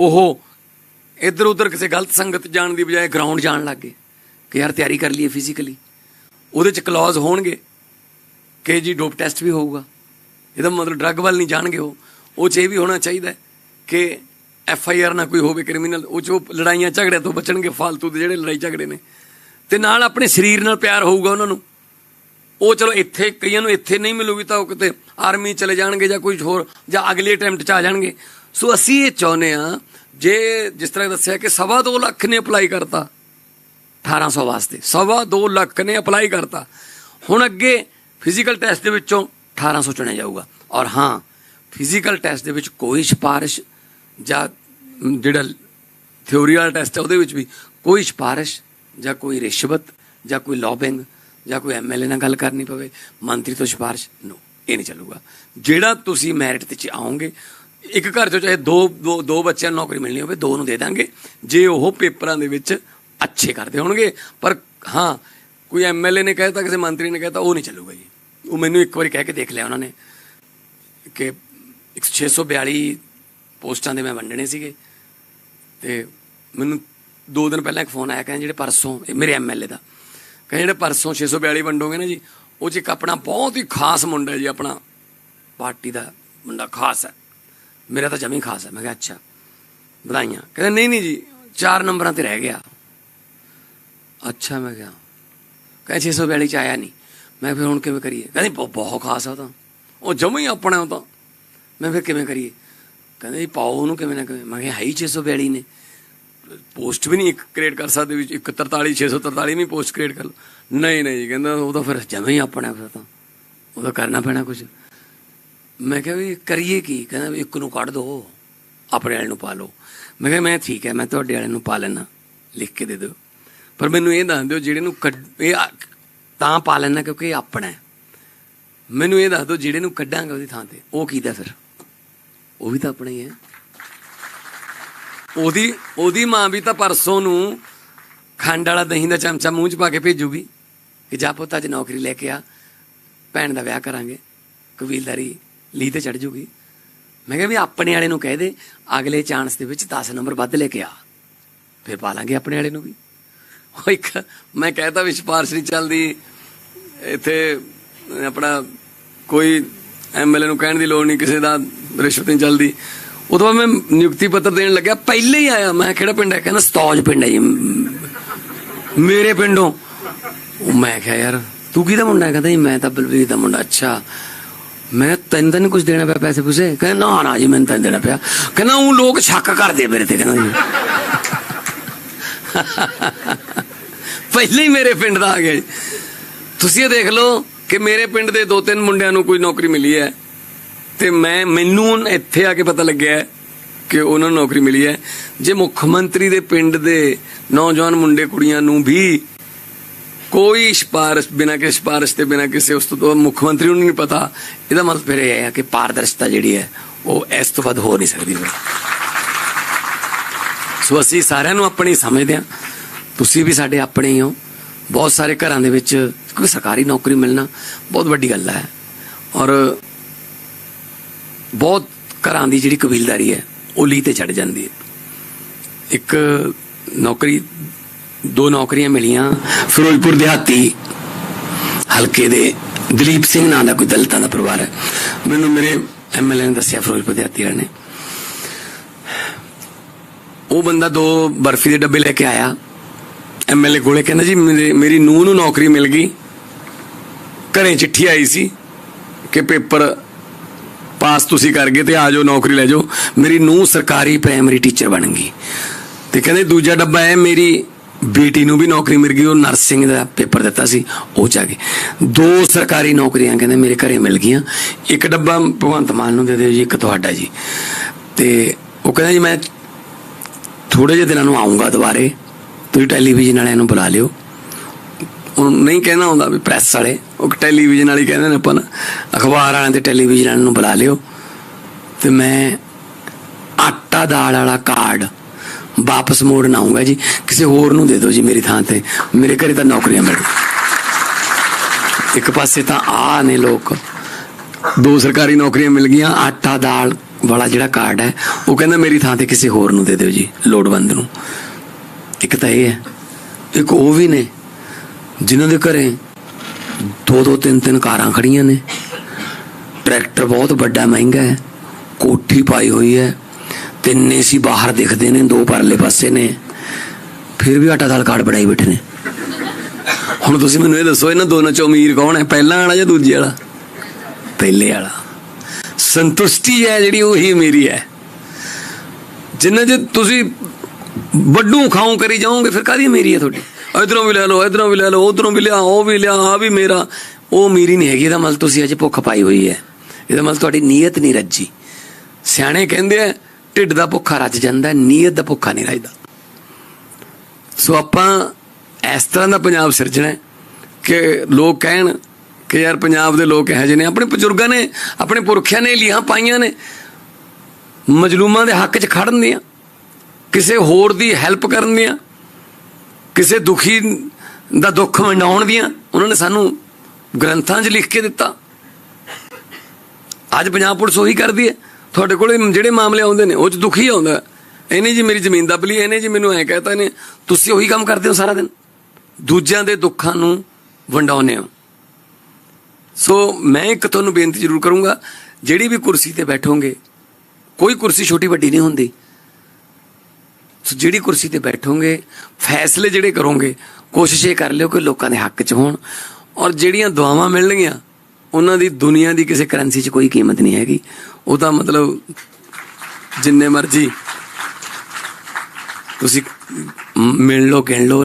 ਉਹ ਇੱਧਰ ਉੱਧਰ ਕਿਸੇ ਗਲਤ ਸੰਗਤ ਜਾਣ ਦੀ ਬਜਾਏ ਗਰਾਊਂਡ ਜਾਣ ਲੱਗ ਗਏ ਕਿ ਯਾਰ ਤਿਆਰੀ ਕਰ ਲਈਏ ਫਿਜ਼ੀਕਲੀ ਉਹਦੇ ਚ ਕਲੌਜ਼ ਹੋਣਗੇ ਕਿ ਜੀ ਡੋਪ ਟੈਸਟ ਵੀ ਹੋਊਗਾ। ਇਹਦਾ ਮਤਲਬ ਡਰੱਗ ਵੱਲ ਨਹੀਂ ਜਾਣਗੇ ਉਹ। ਉਹ ਚ ਇਹ ਵੀ ਹੋਣਾ ਚਾਹੀਦਾ ਕਿ ਐਫ ਆਈ ਆਰ ਨਾ ਕੋਈ ਹੋਵੇ ਕ੍ਰਿਮੀਨਲ ਉਹ ਚ ਉਹ ਲੜਾਈਆਂ ਝਗੜਿਆਂ ਤੋਂ ਬਚਣਗੇ, ਫਾਲਤੂ ਦੇ ਜਿਹੜੇ ਲੜਾਈ ਝਗੜੇ ਨੇ। ਤੇ ਨਾਲ ਆਪਣੇ ਸਰੀਰ ਨਾਲ ਪਿਆਰ ਹੋਊਗਾ ਉਹਨਾਂ ਨੂੰ। ਉਹ ਚਲੋ ਇੱਥੇ, ਕਈਆਂ ਨੂੰ ਇੱਥੇ ਨਹੀਂ ਮਿਲੂਗੀ ਤਾਂ ਉਹ ਕਿਤੇ ਆਰਮੀ ਚਲੇ ਜਾਣਗੇ ਜਾਂ ਕੋਈ ਹੋਰ, ਜਾਂ ਅਗਲੇ ਅਟੈਂਪਟ ਚ ਆ ਜਾਣਗੇ। ਸੋ ਅਸੀਂ ਇਹ ਚਾਹੁੰਦੇ ਆ ਜੇ ਜਿਸ ਤਰ੍ਹਾਂ ਦੱਸਿਆ ਕਿ ਸਵਾ ਦੋ ਲੱਖ ਨੇ ਅਪਲਾਈ ਕਰਤਾ 1800 ਵਾਸਤੇ, ਸਵਾ ਦੋ ਲੱਖ ਨੇ ਅਪਲਾਈ ਕਰਤਾ, ਹੁਣ ਅੱਗੇ ਫਿਜ਼ੀਕਲ ਟੈਸਟ ਦੇ ਵਿੱਚੋਂ 1800 ਚੁਣਿਆ ਜਾਊਗਾ। ਔਰ ਹਾਂ, ਫਿਜ਼ੀਕਲ ਟੈਸਟ ਦੇ ਵਿੱਚ ਕੋਈ ਸਿਫਾਰਿਸ਼ ਜਾਂ ਜਿਹੜਾ ਥਿਉਰੀ ਵਾਲਾ ਟੈਸਟ ਹੈ, ਉਹਦੇ ਵਿੱਚ ਵੀ ਕੋਈ ਸਿਫਾਰਿਸ਼ ਜਾਂ ਕੋਈ ਰਿਸ਼ਵਤ ਜਾਂ ਕੋਈ ਲੌਬਿੰਗ ਜਾਂ ਕੋਈ ਐਮਐਲਏ ਨਾਲ ਗੱਲ ਕਰਨੀ ਪਵੇ, ਮੰਤਰੀ ਤੋਂ ਸਿਫਾਰਿਸ਼, ਨੋ, ਇਹ ਨਹੀਂ ਚੱਲੂਗਾ। ਜਿਹੜਾ ਤੁਸੀਂ ਮੈਰਿਟ ਤੇ ਚ ਆਓਗੇ ਇੱਕ ਘਰ ਚੋਂ ਚਾਹੇ ਦੋ ਦੋ ਦੋ ਬੱਚਿਆਂ ਨੂੰ ਨੌਕਰੀ ਮਿਲਣੀ ਹੋਵੇ, ਦੋ ਨੂੰ ਦੇ ਦਾਂਗੇ। ਜੇ ਉਹ ਪੇਪਰਾਂ ਦੇ ਵਿੱਚ ਅੱਛੇ ਕਰਦੇ ਹੋਣਗੇ, ਪਰ ਹਾਂ, ਕੋਈ ਐਮਐਲਏ ਨੇ ਕਹਿਤਾ, ਕਿਸੇ ਮੰਤਰੀ ਨੇ ਕਹਿਤਾ, ਉਹ ਨਹੀਂ ਚੱਲੂਗਾ ਜੀ। ਉਹ ਮੈਨੂੰ ਇੱਕ ਵਾਰੀ ਕਹਿ ਕੇ ਦੇਖ ਲਿਆ ਉਹਨਾਂ ਨੇ ਕਿ 642 ਪੋਸਟਾਂ ਦੇ ਮੈਂ ਵੰਡਣੇ ਸੀਗੇ। ਤੇ ਮੈਨੂੰ ਦੋ ਦਿਨ ਪਹਿਲਾਂ ਇੱਕ ਫੋਨ ਆਇਆ, ਕਹਿੰਦੇ ਜਿਹੜੇ ਪਰਸੋਂ, ਇਹ ਮੇਰੇ ਐਮਐਲਏ ਦਾ, ਕਹਿੰਦੇ ਜਿਹੜੇ ਪਰਸੋਂ 642 ਵੰਡੋਗੇ ਨਾ ਜੀ, ਉਹ 'ਚ ਇੱਕ ਆਪਣਾ ਬਹੁਤ ਹੀ ਖਾਸ ਮੁੰਡਾ ਜੀ, ਆਪਣਾ ਪਾਰਟੀ ਦਾ ਮੁੰਡਾ ਖਾਸ ਹੈ। ਮੇਰਾ ਤਾਂ ਜਮੀ ਖਾਸ ਹੈ। ਮੈਂ ਕਿਹਾ, ਅੱਛਾ, ਵਧਾਈਆਂ। ਕਹਿੰਦੇ, ਨਹੀਂ ਨਹੀਂ ਜੀ, ਚਾਰ ਨੰਬਰਾਂ ਤੇ ਰਹਿ ਗਿਆ। ਅੱਛਾ, ਮੈਂ ਕਿਹਾ, ਕਹਿੰਦੇ 642 ਚ ਆਇਆ ਨਹੀਂ। ਮੈਂ ਫਿਰ ਹੁਣ ਕਿਵੇਂ ਕਰੀਏ? ਕਹਿੰਦੇ ਬਹੁ- ਬਹੁਤ ਖਾਸ ਆ ਉਹ ਤਾਂ। ਉਹ ਜਮਾ ਹੀ ਆਪਣਾ ਉਹ ਤਾਂ। ਮੈਂ ਫਿਰ ਕਿਵੇਂ ਕਰੀਏ? ਕਹਿੰਦੇ, ਜੀ, ਪਾਓ ਉਹਨੂੰ ਕਿਵੇਂ ਨਾ ਕਿਵੇਂ। ਮੈਂ ਕਿਹਾ, ਹੈ ਹੀ 642 ਨੇ। ਪੋਸਟ ਵੀ ਨਹੀਂ ਇੱਕ ਕ੍ਰੀਏਟ ਕਰ ਸਕਦੇ ਵਿੱਚ। 143 643 ਵੀ ਪੋਸਟ ਕ੍ਰੀਏਟ ਕਰ ਲਓ ਨਹੀਂ ਨਹੀਂ ਜੀ, ਕਹਿੰਦਾ, ਉਹ ਤਾਂ ਫਿਰ ਜਮਾ ਹੀ ਆਪਣਾ ਫਿਰ ਤਾਂ। ਉਹਦਾ ਕਰਨਾ ਪੈਣਾ ਕੁਝ ਮੈਂ ਕਿਹਾ ਵੀ ਕਰੀਏ ਕੀ? ਕਹਿੰਦਾ ਵੀ ਇੱਕ ਨੂੰ ਕੱਢ ਦੋ, ਆਪਣੇ ਵਾਲੇ ਨੂੰ ਪਾ ਲਓ। ਮੈਂ ਕਿਹਾ, ਮੈਂ ਠੀਕ ਹੈ, ਮੈਂ ਤੁਹਾਡੇ ਵਾਲੇ ਨੂੰ ਪਾ ਲੈਣਾ ਲਿਖ ਕੇ ਦੇ ਦਿਓ। ਪਰ ਮੈਨੂੰ ਇਹ ਦੱਸ ਦਿਓ, ਜਿਹੜੇ ਨੂੰ ਕੱਢ- ਇਹ ਤਾਂ ਪਾ ਲੈਣਾ ਕਿਉਂਕਿ ਇਹ ਆਪਣਾ ਹੈ। ਮੈਨੂੰ ਇਹ ਦੱਸ ਦਿਓ, ਜਿਹੜੇ ਨੂੰ ਕੱਢਾਂਗੇ ਉਹਦੀ ਥਾਂ ਤੇ, ਉਹ ਕੀਦਾ ਫਿਰ? ਉਹ ਵੀ ਤਾਂ ਆਪਣਾ ਹੀ ਹੈ। ਉਹਦੀ ਉਹਦੀ ਮਾਂ ਵੀ ਤਾਂ ਪਰਸੋਂ ਨੂੰ ਖੰਡ ਵਾਲਾ ਦਹੀਂ ਦਾ ਚਮਚਾ ਮੂੰਹ 'ਚ ਪਾ ਕੇ ਭੇਜੂਗੀ, ਕਿ ਜਾ ਪੁੱਤ ਅੱਜ ਨੌਕਰੀ ਲੈ ਕੇ ਆ, ਭੈਣ ਦਾ ਵਿਆਹ ਕਰਾਂਗੇ, ਕਬੀਲਦਾਰੀ ਲੀ ਤੇ ਚੜ ਜੂਗੀ। ਮੈਂ ਕਿਹਾ ਵੀ ਆਪਣੇ ਵਾਲੇ ਨੂੰ ਕਹਿ ਦੇ, ਅਗਲੇ ਚਾਂਸ ਦੇ ਵਿੱਚ 10 ਨੰਬਰ ਵੱਧ ਲੈ ਕੇ ਆ। ਫਿਰ ਪਾ ਲਾਂਗੇ ਆਪਣੇ ਵਾਲੇ ਨੂੰ ਵੀ। ਉਹ ਇੱਕ ਮੈਂ ਕਹਿਤਾ ਵੀ ਸਿਫਾਰਿਸ਼ ਨਹੀਂ ਚੱਲਦੀ। ਇੱਥੇ ਆਪਣਾ ਕੋਈ ਐਮਐਲਏ ਨੂੰ ਕਹਿਣ ਦੀ ਲੋੜ ਨਹੀਂ, ਕਿਸੇ ਦਾ ਰਿਸ਼ਵਤ ਨਹੀਂ ਚੱਲਦੀ। ਉਦੋਂ ਬਾਅਦ ਮੈਂ ਨਿਯੁਕਤੀ ਪੱਤਰ ਦੇਣ ਲੱਗਿਆ, ਪਹਿਲੇ ਹੀ ਆਇਆ। ਮੈਂ ਕਿਹੜਾ ਪਿੰਡ ਹੈ? ਕਹਿੰਦਾ ਸਤੌਜ ਪਿੰਡ ਹੈ ਜੀ। ਮੇਰੇ ਪਿੰਡੋਂ। ਉਹ ਮੈਂ ਕਿਹਾ, ਯਾਰ, ਤੂੰ ਕਿਹਦਾ ਮੁੰਡਾ ਕਹਿੰਦਾ, ਜੀ, ਮੈਂ ਤਾਂ ਬਲਵੀਰ ਦਾ ਮੁੰਡਾ। ਅੱਛਾ। ਮੈਂ ਕਿਹਾ, ਤੈਨੂੰ ਤਾਂ ਨਹੀਂ ਕੁਝ ਦੇਣਾ ਪਿਆ ਪੈਸੇ ਪੂਸੇ। ਕਹਿੰਦਾ ਨਾ ਨਾ ਜੀ ਮੈਨੂੰ ਤਾਂ ਦੇਣਾ ਪਿਆ। ਕਹਿੰਦਾ ਉਹ ਲੋਕ ਸ਼ੱਕ ਕਰਦੇ ਮੇਰੇ ਤੇ ਕਹਿੰਦਾ ਜੀ। ਪਹਿਲੇ ਹੀ ਮੇਰੇ ਪਿੰਡ ਦਾ ਆ ਗਿਆ ਜੀ। ਤੁਸੀਂ ਇਹ ਦੇਖ ਲਓ ਕਿ ਮੇਰੇ ਪਿੰਡ ਦੇ ਦੋ ਤਿੰਨ ਮੁੰਡਿਆਂ ਨੂੰ ਕੋਈ ਨੌਕਰੀ ਮਿਲੀ ਹੈ ਤੇ ਮੈਂ ਮੈਨੂੰ ਇੱਥੇ ਆ ਕੇ ਪਤਾ ਲੱਗਿਆ ਕਿ ਉਹਨਾਂ ਨੂੰ ਨੌਕਰੀ ਮਿਲੀ ਹੈ। ਜੇ ਮੁੱਖ ਮੰਤਰੀ ਦੇ ਪਿੰਡ ਦੇ ਨੌਜਵਾਨ ਮੁੰਡੇ ਕੁੜੀਆਂ ਨੂੰ ਵੀ ਕੋਈ ਸਿਫਾਰਿਸ਼, ਬਿਨਾਂ ਕਿਸੇ ਸਿਫਾਰਿਸ਼ ਤੇ, ਬਿਨਾਂ ਕਿਸੇ ਉਸ ਤੋਂ ਮੁੱਖ ਮੰਤਰੀ ਨੂੰ ਨਹੀਂ ਪਤਾ। ਇਹਦਾ ਮਤਲਬ ਫਿਰ ਇਹ ਹੈ ਕਿ ਪਾਰਦਰਸ਼ਤਾ ਜਿਹੜੀ ਹੈ, ਉਹ ਇਸ ਤੋਂ ਵੱਧ ਹੋ ਨਹੀਂ ਸਕਦੀ ਸੋ ਅਸੀਂ ਸਾਰਿਆਂ ਨੂੰ ਆਪਣੀ ਸਮਝਦੇ ਹਾਂ। ਤੁਸੀਂ ਵੀ ਸਾਡੇ ਆਪਣੇ ਹੀ ਹੋ। ਬਹੁਤ ਸਾਰੇ ਘਰਾਂ ਦੇ ਵਿੱਚ ਕੋਈ ਸਰਕਾਰੀ ਨੌਕਰੀ ਮਿਲਣਾ ਬਹੁਤ ਵੱਡੀ ਗੱਲ ਹੈ। ਔਰ ਬਹੁਤ ਘਰਾਂ ਦੀ ਜਿਹੜੀ ਕਬੀਲਦਾਰੀ ਹੈ, ਉਹ ਲੀ ਤੇ ਚੜ ਜਾਂਦੀ ਹੈ। ਇੱਕ ਨੌਕਰੀ ਦੋ ਨੌਕਰੀਆਂ ਮਿਲੀਆਂ, ਫਿਰੋਜ਼ਪੁਰ ਦਿਹਾਤੀ, ਹਲਕੇ ਦੇ ਦਲੀਪ ਸਿੰਘ ਨਾਂ ਦਾ ਕੋਈ ਦਲਿਤਾਂ ਦਾ ਪਰਿਵਾਰ ਹੈ। ਮੈਨੂੰ ਮੇਰੇ ਐਮਐਲਏ ਨੇ ਦੱਸਿਆ ਫਿਰੋਜ਼ਪੁਰ ਦਿਹਾਤੀ ਵਾਲੇ ਨੇ। ਉਹ ਬੰਦਾ ਦੋ ਬਰਫੀ ਦੇ ਡੱਬੇ ਲੈ ਕੇ ਆਇਆ। ਐਮਐਲਏ ਕੋਲੇ ਕਹਿੰਦਾ, ਜੀ, ਮੇਰੇ- ਮੇਰੀ ਨੂੰਹ ਨੂੰ ਨੌਕਰੀ ਮਿਲ ਗਈ। ਘਰੇ ਚਿੱਠੀ ਆਈ ਸੀ ਕਿ ਪੇਪਰ ਪਾਸ ਤੁਸੀਂ ਕਰ ਗਏ ਤੇ ਆ ਜਾਓ, ਨੌਕਰੀ ਲੈ ਜਾਓ। ਮੇਰੀ ਨੂੰਹ ਸਰਕਾਰੀ ਪ੍ਰਾਇਮਰੀ ਟੀਚਰ ਬਣ ਗਈ। ਤੇ ਕਹਿੰਦੇ, ਦੂਜਾ ਡੱਬਾ ਹੈ, ਮੇਰੀ ਬੇਟੀ ਨੂੰ ਵੀ ਨੌਕਰੀ ਮਿਲ ਗਈ ਉਹ ਨਰਸਿੰਗ ਦਾ ਪੇਪਰ ਦਿੱਤਾ ਸੀ ਉਹ ਜਾ ਕੇ। ਦੋ ਸਰਕਾਰੀ ਨੌਕਰੀਆਂ ਕਹਿੰਦੇ ਮੇਰੇ ਘਰੇ ਮਿਲ ਗਈਆਂ। ਇੱਕ ਡੱਬਾ ਭਗਵੰਤ ਮਾਨ ਨੂੰ ਦੇ ਦਿਓ ਜੀ ਇੱਕ ਤੁਹਾਡਾ ਜੀ। ਤੇ ਉਹ ਕਹਿੰਦਾ ਜੀ ਮੈਂ ਥੋੜੇ ਜਿਹੇ ਦਿਨਾਂ ਨੂੰ ਆਉਂਗਾ ਦੁਬਾਰੇ। ਤੁਸੀਂ ਟੈਲੀਵਿਜ਼ਨ ਵਾਲਿਆਂ ਨੂੰ ਬੁਲਾ ਲਿਓ। ਉਹ ਨਹੀਂ ਕਹਿਣਾ ਹੁੰਦਾ ਵੀ ਪ੍ਰੈਸ ਵਾਲੇ ਉਹ ਟੈਲੀਵਿਜ਼ਨ ਵਾਲੀ ਕਹਿੰਦੇ ਨੇ ਆਪਾਂ ਨਾ, ਅਖਬਾਰ ਵਾਲਿਆਂ ਤੇ ਟੈਲੀਵਿਜ਼ਨ ਵਾਲਿਆਂ ਨੂੰ ਬੁਲਾ ਲਿਓ। ਤੇ ਮੈਂ ਆਟਾ ਦਾਲ ਵਾਲਾ ਕਾਰਡ ਵਾਪਸ ਮੋੜਨ ਆਉਂਗਾ ਜੀ। ਕਿਸੇ ਹੋਰ ਨੂੰ ਦੇ ਦਿਓ ਜੀ ਮੇਰੀ ਥਾਂ ਤੇ। ਮੇਰੇ ਘਰੇ ਤਾਂ ਨੌਕਰੀਆਂ ਮਿਲ ਇੱਕ ਪਾਸੇ ਤਾਂ ਆ ਨੇ ਲੋਕ। ਦੋ ਸਰਕਾਰੀ ਨੌਕਰੀਆਂ ਮਿਲ ਗਈਆਂ। ਆਟਾ ਦਾਲ ਵਾਲਾ ਜਿਹੜਾ ਕਾਰਡ ਹੈ, ਉਹ ਕਹਿੰਦਾ ਮੇਰੀ ਥਾਂ ਤੇ ਕਿਸੇ ਹੋਰ ਨੂੰ ਦੇ ਦਿਓ ਜੀ, ਲੋੜਵੰਦ ਨੂੰ। ਇੱਕ ਤਾਂ ਇਹ ਹੈ। ਇੱਕ ਉਹ ਵੀ ਨੇ, ਜਿਨ੍ਹਾਂ ਦੇ ਘਰੇ ਦੋ ਦੋ ਤਿੰਨ ਤਿੰਨ ਕਾਰਾਂ ਖੜੀਆਂ ਨੇ। ਟਰੈਕਟਰ ਬਹੁਤ ਵੱਡਾ, ਮਹਿੰਗਾ ਹੈ। ਕੋਠੀ ਪਾਈ ਹੋਈ ਹੈ। ਤਿੰਨੇ ਸੀ, ਬਾਹਰ ਦਿਖਦੇ ਨੇ, ਦੋ ਪਰਲੇ ਪਾਸੇ ਨੇ। ਫਿਰ ਵੀ ਆਟਾ ਦਾਲ ਕਾਰਡ ਬਣਾਈ ਬੈਠੇ ਨੇ। ਹੁਣ ਤੁਸੀਂ ਮੈਨੂੰ ਇਹ ਦੱਸੋ, ਇਹਨਾਂ ਦੋਨਾਂ ਚੋਂ ਅਮੀਰ ਕੌਣ ਹੈ? ਪਹਿਲਾਂ ਵਾਲਾ ਜਾਂ ਦੂਜੇ ਵਾਲਾ? ਪਹਿਲੇ ਵਾਲਾ। ਸੰਤੁਸ਼ਟੀ ਹੈ ਜਿਹੜੀ, ਉਹੀ ਮੇਰੀ ਹੈ। ਜਿੰਨਾ ਜੇ ਤੁਸੀਂ ਵੱਡੂ ਖਾਉ ਕਰੀ ਜਾਓਗੇ, ਫਿਰ ਕਾਦੀ ਮੇਰੀ ਹੈ ਤੁਹਾਡੀ? ਇਧਰੋਂ ਵੀ ਲੈ ਲਓ, ਇਧਰੋਂ ਵੀ ਲੈ ਲਓ, ਉਧਰੋਂ ਵੀ ਲਿਆ, ਉਹ ਵੀ ਲਿਆ ਆ ਵੀ ਮੇਰਾ। ਉਹ ਮੇਰੀ ਨਹੀਂ ਹੈਗੀ, ਇਹਦਾ ਮਤਲਬ ਤੁਸੀਂ ਅਜੇ ਭੁੱਖ ਪਾਈ ਹੋਈ ਹੈ। ਇਹਦਾ ਮਤਲਬ ਤੁਹਾਡੀ ਨੀਅਤ ਨਹੀਂ ਰੱਜੀ। ਸਿਆਣੇ ਕਹਿੰਦੇ ਆ ਢਿੱਡ ਦਾ ਭੁੱਖਾ ਰੱਜ ਜਾਂਦਾ, ਨੀਅਤ ਦਾ ਭੁੱਖਾ ਨਹੀਂ ਰੱਜਦਾ। ਸੋ ਆਪਾਂ ਇਸ ਤਰ੍ਹਾਂ ਦਾ ਪੰਜਾਬ ਸਿਰਜਣਾ ਕਿ ਲੋਕ ਕਹਿਣ ਕਿ ਯਾਰ ਪੰਜਾਬ ਦੇ ਲੋਕ ਇਹੋ ਜਿਹੇ ਨੇ, ਆਪਣੇ ਬਜ਼ੁਰਗਾਂ ਨੇ, ਆਪਣੇ ਪੁਰਖਿਆਂ ਨੇ ਲੀਹਾਂ ਪਾਈਆਂ ਨੇ, ਮਜਲੂਮਾਂ ਦੇ ਹੱਕ 'ਚ ਖੜਨ ਦੀਆਂ ਕਿਸੇ ਹੋਰ ਦੀ ਹੈਲਪ ਕਰਨ ਦੀਆਂ, ਕਿਸੇ ਦੁਖੀ ਦਾ ਦੁੱਖ ਵੰਡਾਉਣ ਦੀਆਂ, ਉਹਨਾਂ ਨੇ ਸਾਨੂੰ ਗ੍ਰੰਥਾਂ 'ਚ ਲਿਖ ਕੇ ਦਿੱਤਾ। ਅੱਜ ਪੰਜਾਬ ਪੁਲਿਸ ਉਹੀ ਕਰਦੀ ਹੈ। ਤੁਹਾਡੇ ਕੋਲੇ ਜਿਹੜੇ ਮਾਮਲੇ ਆਉਂਦੇ ਨੇ, ਉਹ 'ਚ ਦੁਖੀ ਆਉਂਦਾ ਇਹਨੇ ਜੀ ਮੇਰੀ ਜ਼ਮੀਨ ਦੱਬ ਲਈ, ਇਹਨੇ ਜੀ ਮੈਨੂੰ ਐ ਕਹਤਾ ਨੇ, ਤੁਸੀਂ ਉਹੀ ਕੰਮ ਕਰਦੇ ਹੋ ਸਾਰਾ ਦਿਨ? ਦੂਜਿਆਂ ਦੇ ਦੁੱਖਾਂ ਨੂੰ ਵੰਡਾਉਂਦੇ ਹੋ। ਸੋ ਮੈਂ ਇੱਕ ਤੁਹਾਨੂੰ ਬੇਨਤੀ ਜ਼ਰੂਰ ਕਰੂੰਗਾ, ਜਿਹੜੀ ਵੀ ਕੁਰਸੀ ਤੇ ਬੈਠੋਗੇ, ਕੋਈ ਕੁਰਸੀ ਛੋਟੀ ਵੱਡੀ ਨਹੀਂ ਹੁੰਦੀ। ਸੋ ਜਿਹੜੀ ਕੁਰਸੀ ਤੇ ਬੈਠੋਗੇ, ਫੈਸਲੇ ਜਿਹੜੇ ਕਰੋਗੇ, ਕੋਸ਼ਿਸ਼ ਇਹ ਕਰ ਲਿਓ ਕਿ ਲੋਕਾਂ ਦੇ ਹੱਕ 'ਚ ਹੋਣ, ਔਰ ਜਿਹੜੀਆਂ ਦੁਆਵਾਂ ਮਿਲਣਗੀਆਂ ਉਹਨਾਂ ਦੀ ਦੁਨੀਆ ਦੀ ਕਿਸੇ ਕਰੰਸੀ 'ਚ ਕੋਈ ਕੀਮਤ ਨਹੀਂ ਹੈਗੀ। ਉਹ ਤਾਂ ਮਤਲਬ ਜਿੰਨੇ ਮਰਜ਼ੀ ਤੁਸੀਂ ਮਿਲ ਲਓ, ਗਿਣ ਲਓ।